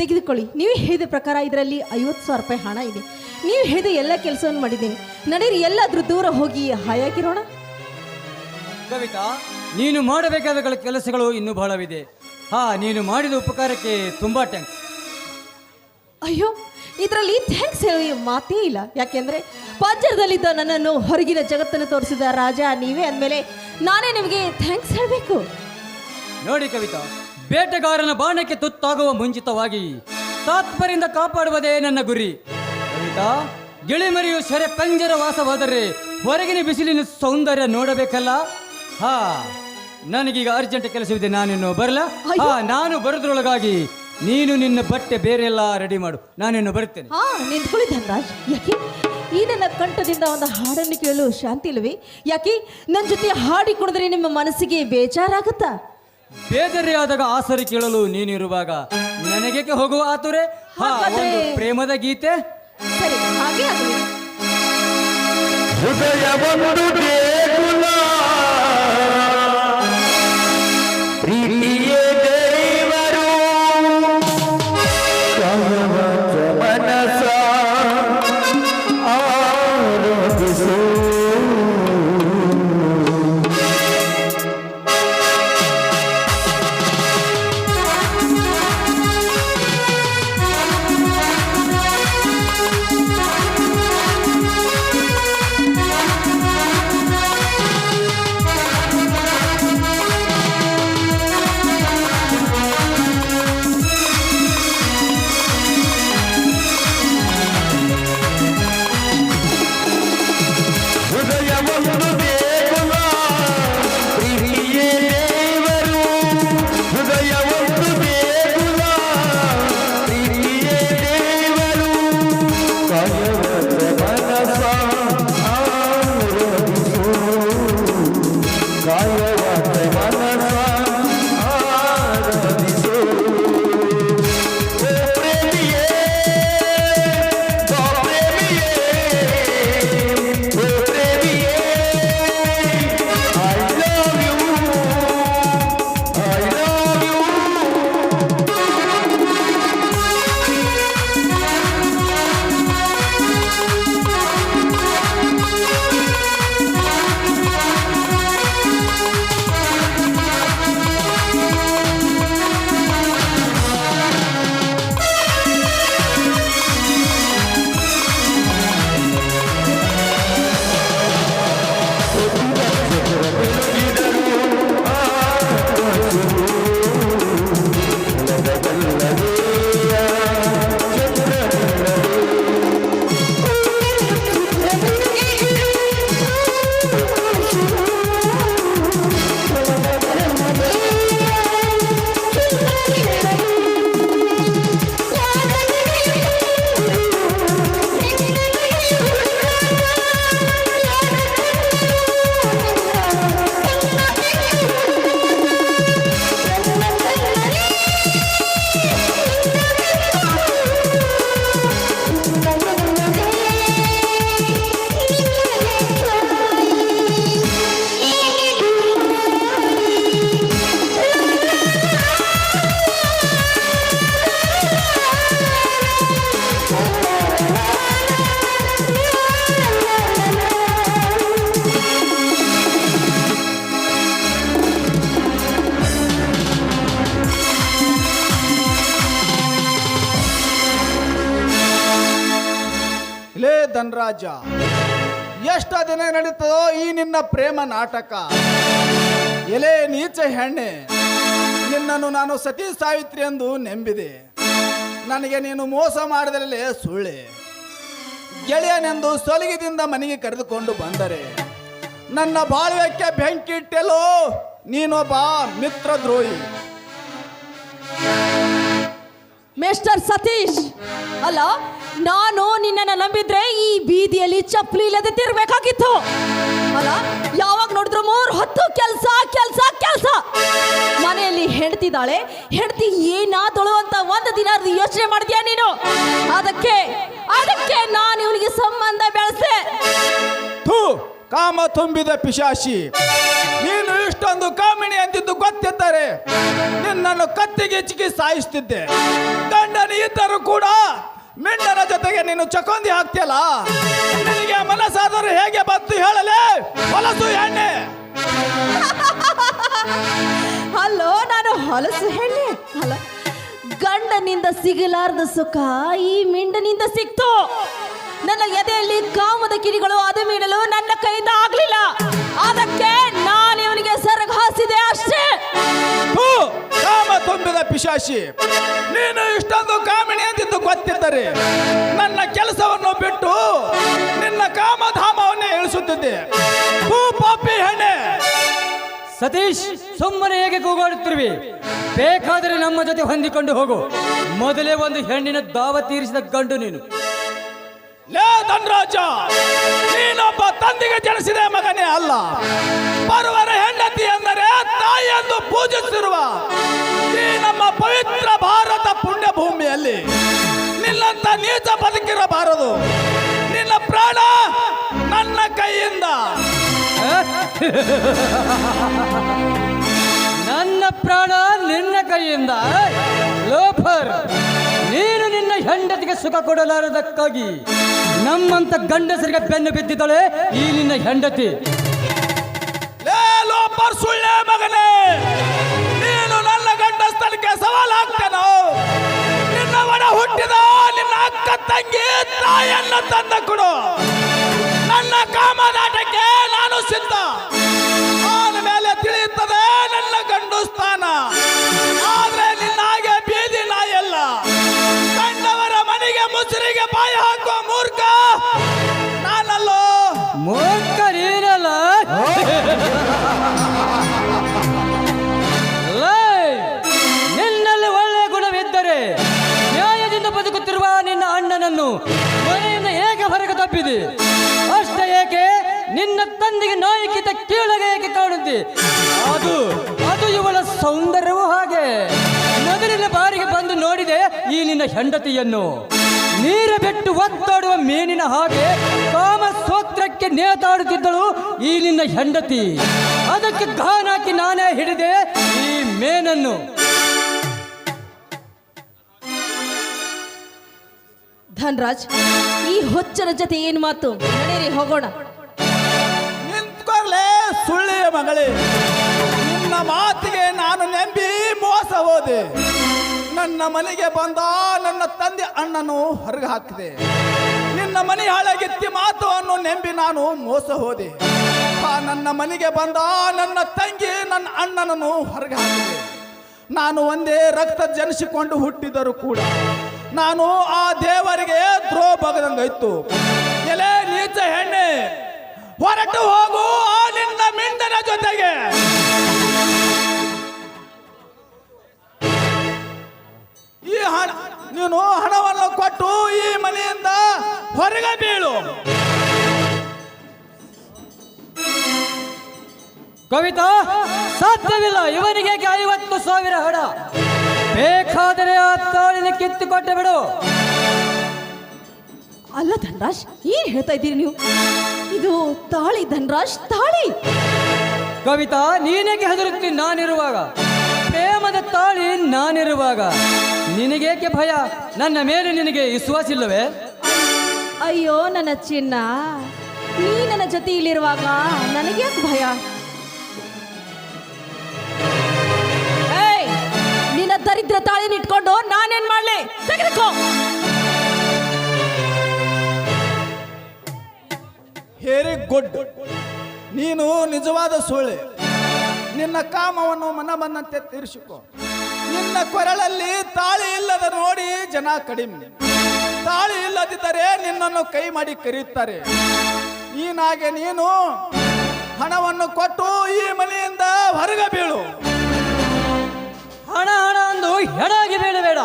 ತೆಗೆದುಕೊಳ್ಳಿ. ನೀವು ಹೇಳಿದ ಪ್ರಕಾರ ಇದರಲ್ಲಿ ಐವತ್ತು ಸಾವಿರ ರೂಪಾಯಿ ಹಣ ಇದೆ. ನೀವು ಹೇಳಿದ ಎಲ್ಲ ಕೆಲಸವನ್ನು ಮಾಡಿದ್ದೀನಿ. ನಡೀರಿ ಎಲ್ಲಾದರೂ ದೂರ ಹೋಗಿ ಹಾಯಾಗಿರೋಣ. ಕವಿತಾ ನೀನು ಮಾಡಬೇಕಾದ ಕೆಲಸಗಳು ಇನ್ನೂ ಬಹಳವಿದೆ. ಹಾ ನೀನು ಮಾಡಿದ ಉಪಕಾರಕ್ಕೆ ತುಂಬಾ ಟ್ಯಾಂಕ್ಸ್ ಅಯ್ಯೋ ಇದರಲ್ಲಿ ಥ್ಯಾಂಕ್ಸ್ ಹೇಳಿ ಮಾತೇ ಇಲ್ಲ. ಯಾಕೆಂದ್ರೆ ಪಂಜರದಲ್ಲಿದ್ದ ನನ್ನನ್ನು ಹೊರಗಿನ ಜಗತ್ತನ್ನು ತೋರಿಸಿದ ರಾಜ ನೀವೇ ಅಂದಮೇಲೆ ನಾನೇ ನಿಮಗೆ ಥ್ಯಾಂಕ್ಸ್ ಹೇಳಬೇಕು. ನೋಡಿ ಕವಿತಾ ಬೇಟೆಗಾರನ ಬಾಣಕ್ಕೆ ತುತ್ತಾಗುವ ಮುಂಚಿತವಾಗಿ ತಾತ್ಪರ್ಯದಿಂದ ಕಾಪಾಡುವುದೇ ನನ್ನ ಗುರಿ. ಗಿಳಿಮರಿಯು ಸೆರೆ ಪಂಜರ ವಾಸವಾದರೆ ಹೊರಗಿನ ಬಿಸಿಲಿನ ಸೌಂದರ್ಯ ನೋಡಬೇಕಲ್ಲ? ಹಾ ನನಗೀಗ ಅರ್ಜೆಂಟ್ ಕೆಲಸವಿದೆ ನಾನಿನ್ನು ಬರಲ್ಲ. ಹಾ ನಾನು ಬರೋದ್ರೊಳಗಾಗಿ ನೀನು ನಿನ್ನ ಬಟ್ಟೆ ಬೇರೆಲ್ಲ ರೆಡಿ ಮಾಡು. ನಾನಿನ್ನು ಬರುತ್ತೇನೆ. ಹಾ ನಿಂತ್ಕೊಳ್ಳಿ ಧನರಾಜ್. ಯಾಕೆ? ಈ ನನ್ನ ಕಂಠದಿಂದ ಒಂದು ಹಾಡನ್ನು ಕೇಳಲು ಶಾಂತಿ ಇಲ್ವೇ ಯಾಕೆ? ನನ್ನ ಜೊತೆ ಹಾಡಿ ಕುಡಿದ್ರೆ ನಿಮ್ಮ ಮನಸ್ಸಿಗೆ ಬೇಜಾರಾಗುತ್ತಾ? ಬೇಜಾರಿ ಆಸರಿ ಆಸರೆ ಕೇಳಲು ನೀನಿರುವಾಗ ನನಗೇಕೆ ಹೋಗುವ ಆತುರೆ? ಹಾ ಹಾಗಾದ್ರೆ- ಒಂದು ಪ್ರೇಮದ ಗೀತೆ. ಸರಿ ಹಾಗೆ ಆಗಲಿ મારા ಧನರಾಜ ಎಷ್ಟ ದಿನ ನಡೀತದೋ ಈ ನಿನ್ನ ಪ್ರೇಮ ನಾಟಕ. ಎಲೆ ನೀಚ ಹೆಣ್ಣೆ, ನಿನ್ನನ್ನು ನಾನು ಸತಿ ಸಾವಿತ್ರಿ ಎಂದು ನೆಂಬಿದೆ. ನನಗೆ ನೀನು ಮೋಸ ಮಾಡಿದರಲ್ಲೇ ಸುಳ್ಳೆ. ಗೆಳೆಯನೆಂದು ಸೊಲಗಿದಿಂದ ಮನೆಗೆ ಕರೆದುಕೊಂಡು ಬಂದರೆ, ನನ್ನ ಬಾಳ್ಯಕ್ಕೆ ಬೆಂಕಿ ಇಟ್ಟೆಲೋ ನೀನೊಬ್ಬ ಮಿತ್ರ ದ್ರೋಹಿ ಮಿಸ್ಟರ್ ಸತೀಶ್ ಅಲ್ಲ, ನಾನು ನಿನ್ನನ್ನು ನಂಬಿದ್ರೆ ಈ ಬೀದಿಯಲ್ಲಿ ಚಪ್ಪಲಿ ಇಲ್ಲದೆ ತಿರ್ಬೇಕಾಗಿತ್ತು. ಅಲ್ಲ, ಯಾವಾಗ ನೋಡಿದ್ರು ಮೂರು ಹತ್ತು ಕೆಲಸ ಕೆಲಸ ಕೆಲಸ. ಮನೆಯಲ್ಲಿ ಹೆಂಡ್ತಿದ್ದಾಳೆ, ಹೆಂಡತಿ ಏನಾದಳು ಅಂತ ಒಂದು ದಿನ ಯೋಚನೆ ಮಾಡಿದ್ಯಾ ನೀನು? ಅದಕ್ಕೆ ಅದಕ್ಕೆ ನಾನು ಇವನಿಗೆ ಸಂಬಂಧ ಬೆಳೆಸೆ ಥೂ, ಕಾಮ ತುಂಬಿದ ಪಿಶಾಶಿ ನೀನು ಗೊತ್ತಿದ್ದರೆ ನಿನ್ನನ್ನು ಕತ್ತಿಗೆ ಹೆಚ್ಚಿಗೆ ಸಾಯಿಸ್ತಿದ್ದೆ. ಗಂಡನ ಇದ್ದರೂ ಕೂಡ ಮಿಂಡನ ಜೊತೆಗೆ ನೀನು ಚಕೊಂದಿ ಹಾಕ್ತಿಯಲ್ಲ? ನಿನಗೆ ಮನಸ್ಸಾದರೂ ಹೇಗೆ ಬಂತು ಹೇಳಲೇ? ಹೊಲಸು ಎಣ್ಣೆ. ಹಲೋ ನಾನು ಹೊಲಸು ಹೆಣ್ಣೆ ಅಲ್ಲ, ಗಂಡನಿಂದ ಸಿಗಲಾರದ ಸುಖ ಈ ಮಿಂಡನಿಂದ ಸಿಕ್ತು. ನನ್ನ ಎದೆಯಲ್ಲಿ ಕಾಮದ ಕಿರಿಗಳು ಅದು ಮೀಡಲು ನನ್ನ ಕೈಯಿಂದ ಆಗ್ಲಿಲ್ಲ. ಪಿಶಾಶಿ ನೀನು ಇಷ್ಟೊಂದು ಕಾಮಿಣಿ ಅಂತಿದ್ದು ಗೊತ್ತಿದ್ದರೆ ನನ್ನ ಕೆಲಸವನ್ನು ಬಿಟ್ಟು ನಿನ್ನ ಕಾಮಧಾಮವನ್ನೇ ಇಳಿಸುತ್ತಿದ್ದೆ. ಪಾಪಿ ಹೆಣ್ಣೆ. ಸತೀಶ್ ಸುಮ್ಮನೆ ಹೇಗೆ ಕೂಗಾಡುತ್ತಿರುವಿ? ಬೇಕಾದರೆ ನಮ್ಮ ಜೊತೆ ಹೊಂದಿಕೊಂಡು ಹೋಗು. ಮೊದಲೇ ಒಂದು ಹೆಣ್ಣಿನ ದಾವ ತೀರಿಸಿದ ಗಂಡು ನೀನು. ಲೇ ಧನರಾಜ ನೀನೊಬ್ಬ ತಂದೆಗೆ ಜನಿಸಿದ ಮಗನೇ ಅಲ್ಲ. ಬರುವರ ಹೆಂಡತಿ ಎಂದರೆ ತಾಯಿ ಎಂದು ಪೂಜಿಸಿರುವ ನೀ ನಮ್ಮ ಭಾರತ ಪುಣ್ಯ ಭೂಮಿಯಲ್ಲಿ ನಿಲ್ಲಂತ ನೀಚ ಬದುಕಿರಬಾರದು. ನಿನ್ನ ಪ್ರಾಣ ನನ್ನ ಕೈಯಿಂದ. ನನ್ನ ಪ್ರಾಣ ನಿನ್ನ ಕೈಯಿಂದ. ಲೋಫರ್ ನೀನು ನಿನ್ನ ಹೆಂಡತಿಗೆ ಸುಖ ಕೊಡಲಾರದಕ್ಕಾಗಿ ನಮ್ಮಂತ ಗಂಡಸರಿಗೆ ಬೆನ್ನು ಬಿದ್ದಿದ್ದಾಳೆ ಈ ನಿನ್ನ ಹೆಂಡತಿ. ಲೇ ಲೋಪರ್ ಸುಳ್ಳೆ ಮಗನೇ. ಗಂಡಸ್ತನಕ್ಕೆ ಸವಾಲು ಹಾಕ್ತೇನೋ ನಿನ್ನ ಒಡ ಹುಟ್ಟಿದ? ನಿನ್ನ ಅಕ್ಕ ತಂಗಿ ತಾಯನ್ನ ತಂದ ಕೊಡು. ನನ್ನ ಕಾಮದಾಟಕ್ಕೆ ನಾನು ಸಿದ್ಧ. ಆದ ಮೇಲೆ ತಿಳಿಯುತ್ತದೆ ನನ್ನ ಗಂಡು ಸ್ಥಾನ. ಆದ್ರೆ ನಿನ್ನಾಗೆ ಬೀದಿ ನಾಯಲ್ಲ ಕಂಡವರ ಮನೆಗೆ, ಮುಸುರಿಗೆ ಬಾಯಿ ಹಾಕುವ ಏಕೆ ಅದು ಅದು ಇವಳ ಸೌಂದರ್ಯವೂ ಹಾಗೆ. ಮೊದಲಿನ ಬಾರಿಗೆ ಬಂದು ನೋಡಿದೆ ಈ ನಿನ್ನ ಹೆಂಡತಿಯನ್ನು. ನೀರ ಬಿಟ್ಟು ಒತ್ತಾಡುವ ಮೀನಿನ ಹಾಗೆ ಕಾಮ ಸ್ತೋತ್ರಕ್ಕೆ ನೇತಾಡುತ್ತಿದ್ದಳು ಈ ನಿನ್ನ ಹೆಂಡತಿ. ಅದಕ್ಕೆ ಗಾನಾಕಿ ನಾನೇ ಹಿಡಿದೆ ಈ ಮೇನನ್ನು. ಧನ್ರಾಜ್, ಈ ಹೊಚ್ಚರ ಜೊತೆ ಏನು ಮಾತು? ನಡೀರಿ, ಹೋಗೋಣ. ಮಗಳೇ, ನಿನ್ನ ಮಾತಿಗೆ ನಾನು ನೆಂಬಿ ಮೋಸ ಹೋದೆ. ನನ್ನ ಮನೆಗೆ ಬಂದ ನನ್ನ ತಂದೆ ಅಣ್ಣನು ಹೊರಗೆ ಹಾಕಿದೆ. ನಿನ್ನ ಮನೆ ಹಾಳಾಗಿತ್ತಿ ಮಾತು ಅನ್ನು ನೆಂಬಿ ನಾನು ಮೋಸ ಹೋದೆ. ಆ ನನ್ನ ಮನೆಗೆ ಬಂದ ನನ್ನ ತಂಗಿ ನನ್ನ ಅಣ್ಣನನ್ನು ಹೊರಗೆ ಹಾಕಿದೆ. ನಾನು ಒಂದೇ ರಕ್ತ ಜನಿಸಿಕೊಂಡು ಹುಟ್ಟಿದರೂ ಕೂಡ ನಾನು ಆ ದೇವರಿಗೆ ದ್ರೋಹ ಬಗದಂಗಾಯ್ತು ಎಲೆ, ನೀಚ ಹೆಣ್ಣೆ ಹೊರಟು ಹೋಗು. ನೀನು ಹಣವನ್ನು ಕೊಟ್ಟು ಈ ಮನೆಯಿಂದ ಹೊರಗೆ ಬೀಳು. ಕವಿತಾ ಸಾಧ್ಯವಿಲ್ಲ. ಇವನಿಗೆ ಐವತ್ತು ಸಾವಿರ ಹಣ. ಬೇಕಾದರೆ ಆ ತಾಳಿನ ಕಿತ್ತುಕೊಟ್ಟೆ ಬಿಡು. ಅಲ್ಲ ಧನ್ರಾಜ್ ಏನ್ ಹೇಳ್ತಾ ಇದ್ದೀರಿ ನೀವು? ಇದು ತಾಳಿ ಧನ್ರಾಜ್ ತಾಳಿ. ಕವಿತಾ ನೀನೇಗೆ ಹೆದರುತ್ತೀನಿ ನಾನಿರುವಾಗ. ಪ್ರೇಮದ ತಾಳಿ ನಾನಿರುವಾಗ. ನಿನಗೇಕೆ ಭಯ? ನನ್ನ ಮೇಲೆ ನಿನಗೆ ವಿಶ್ವಾಸ ಇಲ್ಲವೇ? ಅಯ್ಯೋ ನನ್ನ ಚಿನ್ನ. ನೀ ನನ್ನ ಜೊತೆ ಇಲ್ಲಿರುವಾಗ ನನಗೆ ಭಯ? ಏಯ್ ನಿನ್ನ ದರಿದ್ರ ತಾಳಿನ ಇಟ್ಕೊಂಡು ನಾನೇನ್ ಮಾಡ್ಲಿ? ತೆಗೆದುಕೋ. ಹೇರಿ ಗುಡ್ ನೀನು ನಿಜವಾದ ಸುಳ್ಳೆ. ನಿನ್ನ ಕಾಮವನ್ನು ಮನ ಬಂದಂತೆ ತೀರಿಸಿಕೊ. ನಿನ್ನ ಕೊರಳಲ್ಲಿ ತಾಳಿ ಇಲ್ಲದ ನೋಡಿ ಜನ ಕಡಿಮೆ. ತಾಳಿ ಇಲ್ಲದಿದ್ದರೆ ನಿನ್ನನ್ನು ಕೈ ಮಾಡಿ ಕರೆಯುತ್ತಾರೆ ನೀನಾಗೆ ನೀನು ಹಣವನ್ನು ಕೊಟ್ಟು ಈ ಮನೆಯಿಂದ ಹೊರಗೆ ಬೀಳು. ಹಣ ಹಣ ಅಂದು ಹೆಡಾಗಿ ಬೀಳಬೇಡ.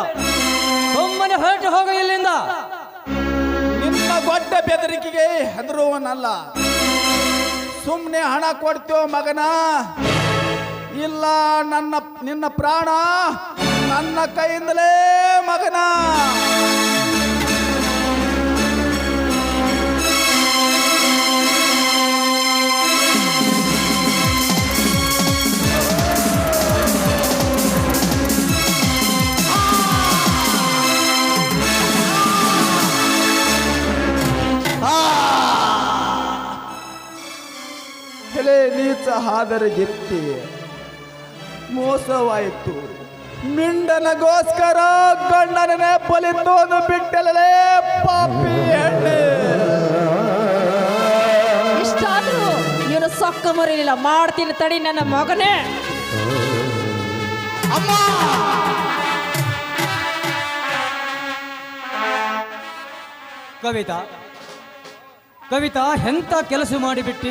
ಒಮ್ಮನೆ ಹೊರಟು ಹೋಗ ಇಲ್ಲಿಂದ. ನಿನ್ನ ದೊಡ್ಡ ಬೆದರಿಕೆಗೆ ಹೆದರುವನಲ್ಲ ಸುಮ್ಮನೆ ಹಣ ಕೊಡ್ತೇವ ಮಗನ? ಇಲ್ಲ ನನ್ನ ನಿನ್ನ ಪ್ರಾಣ ನನ್ನ ಕೈಯಿಂದಲೇ ಮಗನ. ನೀಚ ಹಾದರೆ ಗೆತ್ತಿ ಮೋಸವಾಯಿತು. ಮಿಂಡನಗೋಸ್ಕರ ಗಂಡನೇ ಪಲಿತೋದು ಬಿಟ್ಟಲೇ ಪಾಪಿ ಹೆಣ್ಣೆ. ಇಷ್ಟಾದ್ರೂ ಇವನು ಸೊಕ್ಕ ಮರಿಲಿಲ್ಲ. ಮಾಡ್ತೀನಿ ತಡಿ ನನ್ನ ಮಗನೇ. ಅಮ್ಮ! ಕವಿತಾ ಕವಿತಾ ಎಂತ ಕೆಲಸ ಮಾಡಿಬಿಟ್ಟಿ?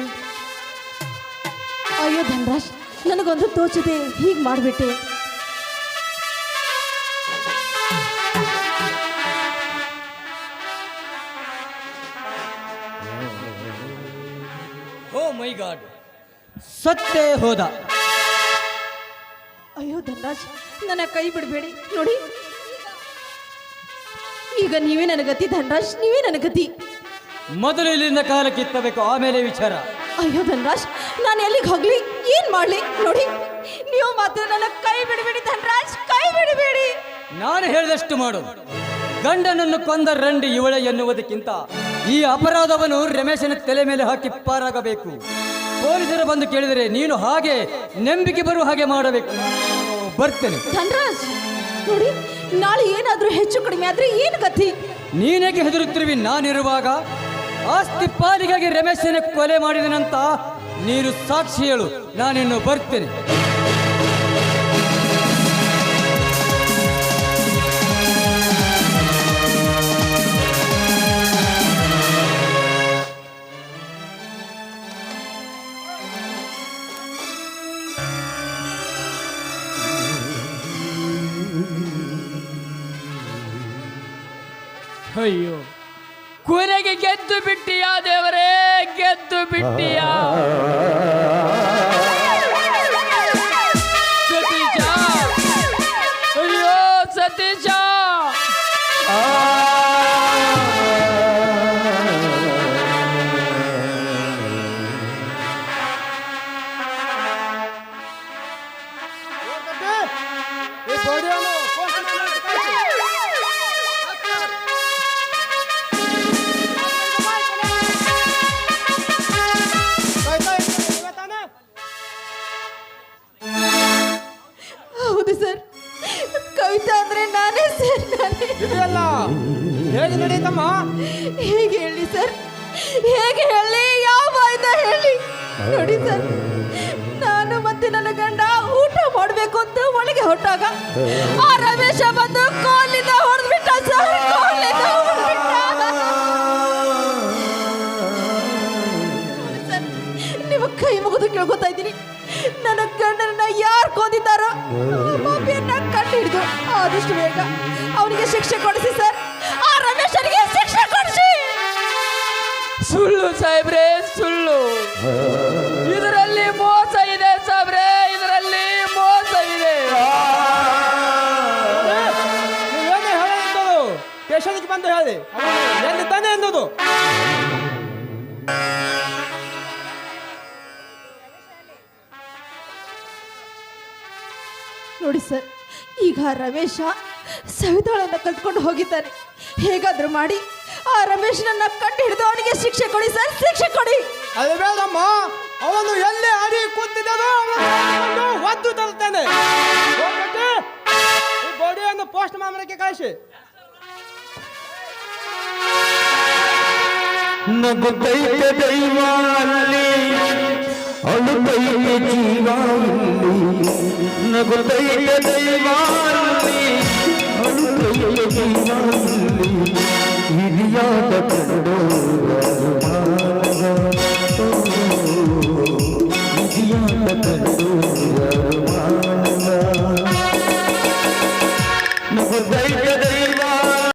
ಅಯ್ಯೋ ಧನರಾಜ್ ನನಗೊಂದು ತೋಚದೆ ಹೀಗೆ ಮಾಡಿಬಿಟ್ಟೆ. Oh my god. ಸತ್ತೇ ಹೋದ. ಅಯ್ಯೋ ಧನರಾಜ್ ನನ್ನ ಕೈ ಬಿಡಬೇಡಿ. ನೋಡಿ. ಈಗ ನೀವೇ ನನ್ನ ಗತಿ ಧನರಾಜ್ ನೀವೇ ನನ್ನ ಗತಿ. ಮೊದಲು ಇಲ್ಲಿಂದ ಕಾಲ ಕಿತ್ತಬೇಕು ಆಮೇಲೆ ವಿಚಾರ. ಅಯ್ಯೋ ಧನರಾಜ್ ನಾನು ಎಲ್ಲಿಗೆ ಹೋಗ್ಲಿ? ಏನ್ ಮಾಡ್ಲಿ? ನೋಡಿ ನೀವು ಮಾತ್ರ ನನ್ನ ಕೈ ಬಿಡಬೇಡಿ ಧನರಾಜ್ ಕೈ ಬಿಡಬೇಡಿ. ನಾನು ಹೇಳಿದಷ್ಟು ಮಾಡು. ಗಂಡನನ್ನು ಕೊಂದ ರಂಡಿ ಇವಳೆ ಎನ್ನುವುದಕ್ಕಿಂತ ಈ ಅಪರಾಧವನ್ನು ರಮೇಶನ ತಲೆ ಮೇಲೆ ಹಾಕಿ ಪಾರಾಗಬೇಕು. ಪೊಲೀಸರು ಬಂದು ಕೇಳಿದರೆ ನೀನು ಹಾಗೆ ನಂಬಿಕೆ ಬರುವ ಹಾಗೆ ಮಾಡಬೇಕು. ಬರ್ತೇನೆ. ಧನರಾಜ್ ನೋಡಿ ನಾಳೆ ಏನಾದರೂ ಹೆಚ್ಚು ಕಡಿಮೆ ಆದ್ರೆ ಏನು ಗತಿ? ನೀನೇಗೆ ಹೆದರುತ್ತಿರುವಿ ನಾನಿರುವಾಗ? ಆಸ್ತಿ ಪಾಲಿಗಾಗಿ ರಮೇಶನ ಕೊಲೆ ಮಾಡಿದನಂತ ನೀನು ಸಾಕ್ಷಿ ಹೇಳು ನಾನಿನ್ನು ಬರ್ತೇನೆ. ಅಯ್ಯೋ. ಕೊನೆಗೆ ಗೆದ್ದು ಬಿಟ್ಟಿಯಾ ದೇವರೇ ಗೆದ್ದು ಬಿಟ್ಟಿಯಾ ಸತೀಶ ಅಯ್ಯೋ ಸತೀಶ ಹೌದು ಸರ್. ಕವಿತಾ ಅಂದ್ರೆ ನಾನೇ ಸರ್ ನಾನೇ. ಇದೆಯಲ್ಲ? ಹೇಗೆ ನಡೀತಮ್ಮ ಹೇಗೆ ಹೇಳಿ ಸರ್? ಹೇಗೆ ಹೇಳಿ? ಯಾವ ಹೇಳಿ? ನೋಡಿ ಸರ್ ನಾನು ಮತ್ತೆ ನನ್ನ ಗಂಡ ಊಟ ಮಾಡಬೇಕು ಅಂತ ಒಳಗೆ ಹೊಟ್ಟಾಗ ಆ ರಮೇಶ ಬಂದು ಕೋಲಿಂದ ಹೊಡೆದ್ಬಿಟ್ಟ ಸರ್ ಕೋಲಿಂದ. ಕೇಳ್ಕೊತಾ ಇದ್ದೀನಿ. ನನ್ನ ಗಂಡನನ್ನ ಯಾರು ಕೊಂದಿದ್ದಾರೋ ಪಾಪಿಯನ್ನ ಕಂಡು ಹಿಡಿದು ಆದಷ್ಟು ಬೇಗ ಅವನಿಗೆ ಶಿಕ್ಷೆ ಕೊಡಿಸಿ ಸರ್. ಆ ರಮೇಶನಿಗೆ ಶಿಕ್ಷೆ ಕೊಡಿಸಿ. ಸುಳ್ಳು ಸಾಹೇಬ್ರೆ ಸುಳ್ಳು. ಇದರಲ್ಲಿ ಮೋಸ ಇದೆ ಸಾಹೇಬ್ರೆ ಇದರಲ್ಲಿ ಮೋಸ ಇದೆ. ನೀವೇನೇ ಹೇಳಿದ್ದು ಸ್ಟೇಷನ್ಗೆ ಬಂದು ಹೇಳಿ. ನೋಡಿ ಸರ್ ಈಗ ರಮೇಶ ಸವಿತಾಳನ್ನು ಕಟ್ಕೊಂಡು ಹೋಗಿದ್ದಾನೆ. ಹೇಗಾದ್ರೂ ಮಾಡಿ ಆ ರಮೇಶನನ್ನ ಕಂಡು ಹಿಡಿದು ಅವನಿಗೆ ಶಿಕ್ಷೆ ಕೊಡಿ ಸರ್ ಶಿಕ್ಷೆ ಕೊಡಿ. ಅದು ಬೇಡಮ್ಮ ಅವನು ಎಲ್ಲಿ ಅಡಿ ಕೂತಿದ್ದಾನೋ ಅವನು ಒದ್ದು ತರುತ್ತಾನೆ. ಹೋಗ್ಬಿಟ್ಟು ಈ ಬಾಡಿಯನ್ನು ಪೋಸ್ಟ್ ಮಾಮರಕ್ಕೆ ಕಳಿಸಿ. ನಗು ದೈವ ಅಳುತ್ತೈತೆ ಜೀವ ಇಲ್ಲಿ ನಗುತ್ತೈತೆ ದೈವ ಅಲ್ಲಿ ಅಳುತ್ತೈತೆ ಜೀವ ಇಲ್ಲಿ ಹಿರಿಯಾದ ಕಂಡು ಹಿರಿಯಾದ ಕಂಡು